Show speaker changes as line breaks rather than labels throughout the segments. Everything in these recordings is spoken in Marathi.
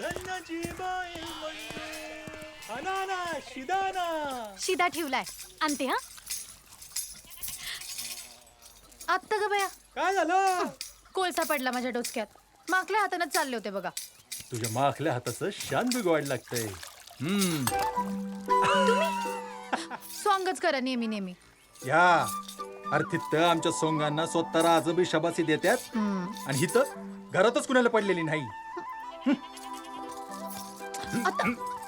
धन्याची बाई मंजू. अनाना शिदाना
शिदा ठेवलाय. आणते हा? आत्ता ग बया.
काय झालं?
कोळसा पडला माझ्या डोसक्यात. मागल्या हातानच चालले होते बघा.
तुझ्या माखल्या हाताचं शान बिघवायला लागतंय. हम्म.
सॉंगच करा नेहमी नेहमी.
या. अरे तिथं आमच्या सोंगांना स्वतः राज बी शबासी देतात
हम्म.
आणि हिथं घरातच कुणाला पडलेली नाही.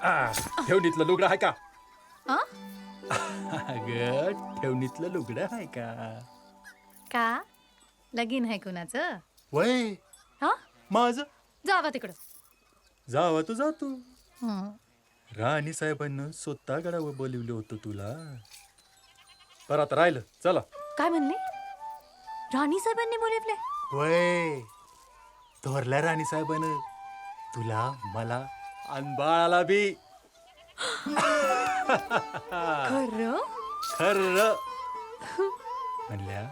आ, ठेवणीतलं लुगडं आहे का?
आ?
अगं ठेवणीतलं लुगडं आहे का?
का? लगीन आहे कुणाचं?
वय.
हा?
माझं?
जावा तिकडं.
जावा तू जा तू. राणी साहेबांना स्वतः गडावर बोलवलं होतं तुला. परत राहिलं. चला.
काय म्हणले? राणी साहेबांनी बोलवले
वय. थोरल्या राणी साहेबानं तुला मला आणि बाळाला बी.
खरं?
खर. म्हणल्या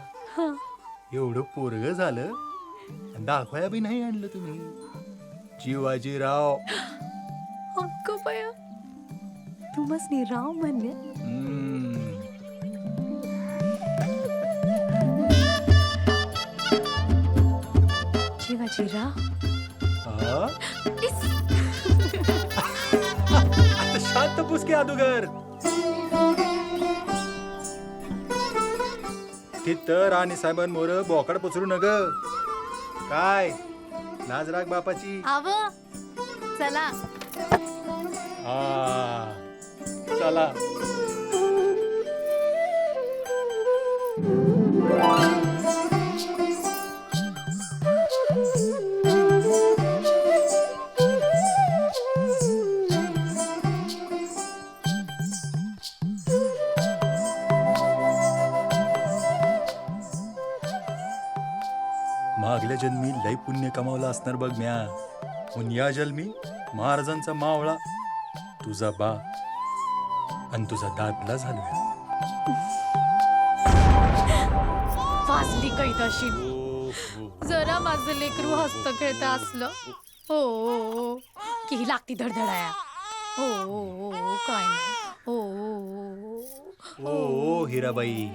एवढं पोरग झालं आणि दाखवाया बी नाही आणलं तुम्ही. जीवाजीराव
अक्क बया तू मस्नी राव म्हणले.
हम्म.
जीवाची राव.
आता शांत पुसके अदुगर तिथं राणी साहेबांमोर बोकाड पसरू नग काय लाज राग बापाची
आव चला
हा चला जन्मी लय पुण्य कमावलं असणार बघ म्या. पण या जन्मी महाराजांचा मावळा तुझा बा आणि तुझा दादला झालोय.
फासली कैत अशी? जरा माझं लेकरू हस्त खेळता असलं. हो हो, हो. की लागती धडधडाया. हो हो, हो, हो, काय नाही. हो हो, हो,
ओ हिराबाई.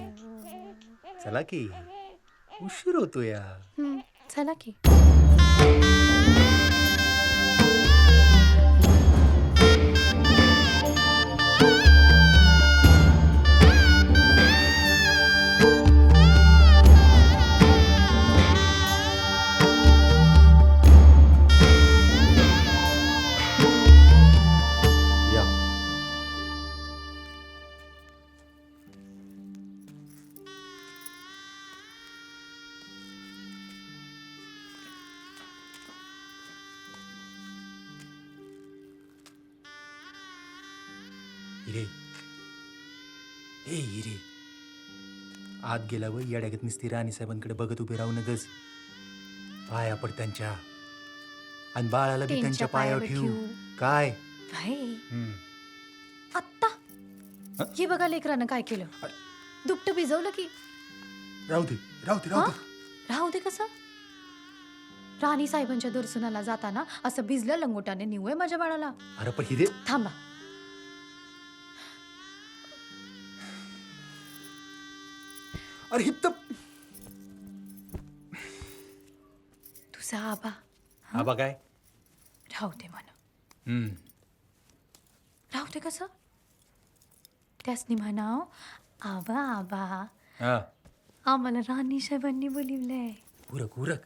चला की. उशीर होतो या
चला की.
हिरे ए हिरे आत गेल्यावर येड्यागत निसती राणी साहेबांकडे बघत उभे राहू नगच पाया पड त्यांच्या. आणि बाळाला बी त्यांच्या पायावर ठेवू. काय? हम्म.
आत्ता?
हं?
हे बघा लेकरानं काय केलं.
अरे.
दुपट भिजवलं की?
राहू दे राहू दे राहू
हा?
दे
राहू दे कसं? राणी साहेबांच्या दर्शनाला जाताना असं भिजलं लंगोटाने निवय माझ्या बाळाला.
अरे पण हिरे
थांबा.
अरे हित
तुझा आबा
आबा काय?
राहू दे म्हण.
हम्म.
राहू दे कसं? त्यासनी म्हणाव आबा आबा.
हा.
आम्हाला राणी साहेबांनी बोलिवलंय.
उरक उरक.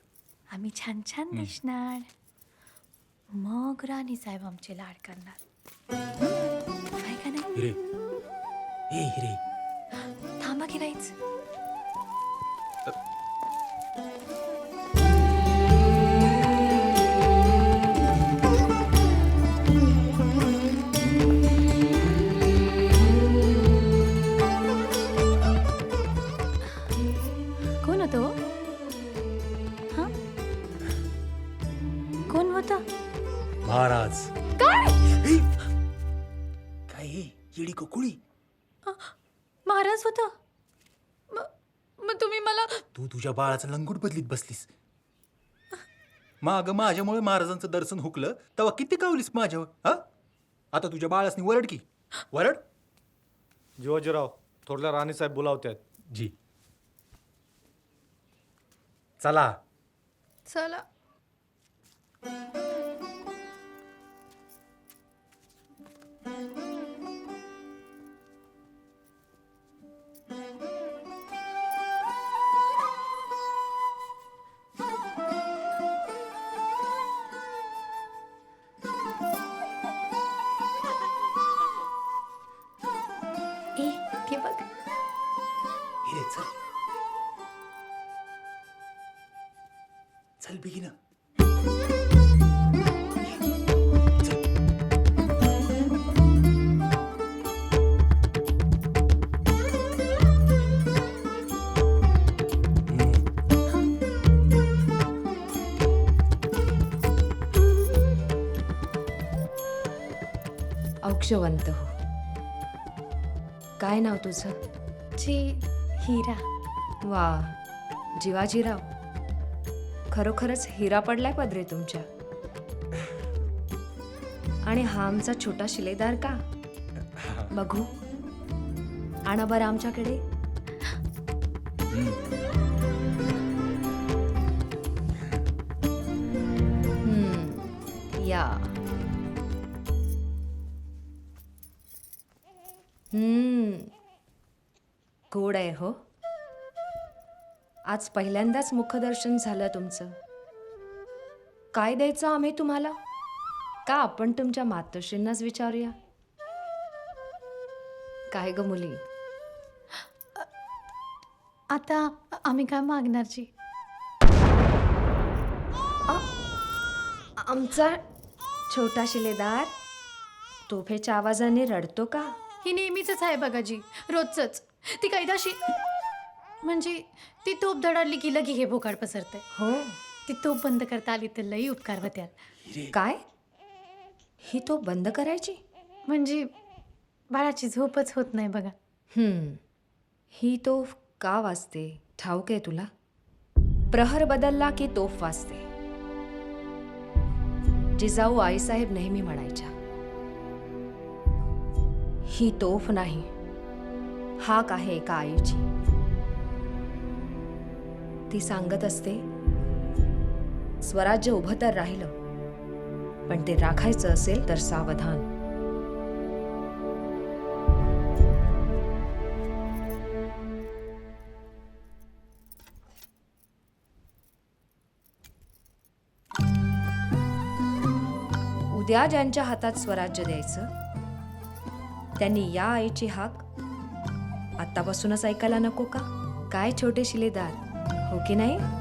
आम्ही छान छान दिसणार. मग राणी साहेब आमचे लाड करणार. काय का नाही?
हिरे ए हिरे
थांबा की बाईच कोण होतो हा? कोण होता?
महाराज.
काय?
हे येडी कोकुळी?
महाराज होता. मग तुम्ही मला
तू तुझ्या बाळाचं लंगोट बदलीत बसलीस. माग माझ्यामुळे महाराजांचं दर्शन हुकलं तेव्हा किती कावलीस माझ्यावर हा? आता तुझ्या बाळासनी वरड की. वरड?
जीवाजीराव थोरल्या राणीसाहेब बोलावतात
जी. चला चला चल बिगिन.
औक्षवंत हो. काय नाव तुझं?
जी हिरा.
वा जीवाजीराव. खरोखरच हिरा पडलाय पदरे तुमच्या. आणि हा आमचा छोटा शिलेदार का? बघू. आणा बरं आमच्याकडे. हम्म, या. हम्म गोड आहे हो. आज पहिल्यांदाच मुखदर्शन झालं तुमचं. काय द्यायचं आम्ही तुम्हाला? का आपण तुमच्या मातोश्रींनाच विचारूया? काय ग मुली?
आता आम्ही काय मागणार जी?
आमचा छोटा शिलेदार तोफेच्या आवाजाने रडतो का?
ही नेहमीच आहे बघा जी रोजच ती कैदाशी म्हणजे ती तोप धडाडली की लगी हे भोकाड पसरते
हो.
ती तोप बंद करता आली तर लई उपकार होत्याल
काय? ही तो बंद करायची?
म्हणजे बाळाची झोपच होत नाही बघा.
हम्म. ही तोफ का वाजते? ठाऊक आहे तुला? प्रहर बदलला की तोफ वाजते. जिजाऊ आईसाहेब नेहमी म्हणायच्या ही तोफ नाही. हाक आहे एका आईची. ती सांगत असते स्वराज्य उभं तर राहिलं पण ते राखायचं असेल तर सावधान. उद्या ज्यांच्या हातात स्वराज्य द्यायचं त्यांनी या आईची हाक आतापासूनच ऐकायला नको का? काय छोटे शिलेदार. हो की नाही?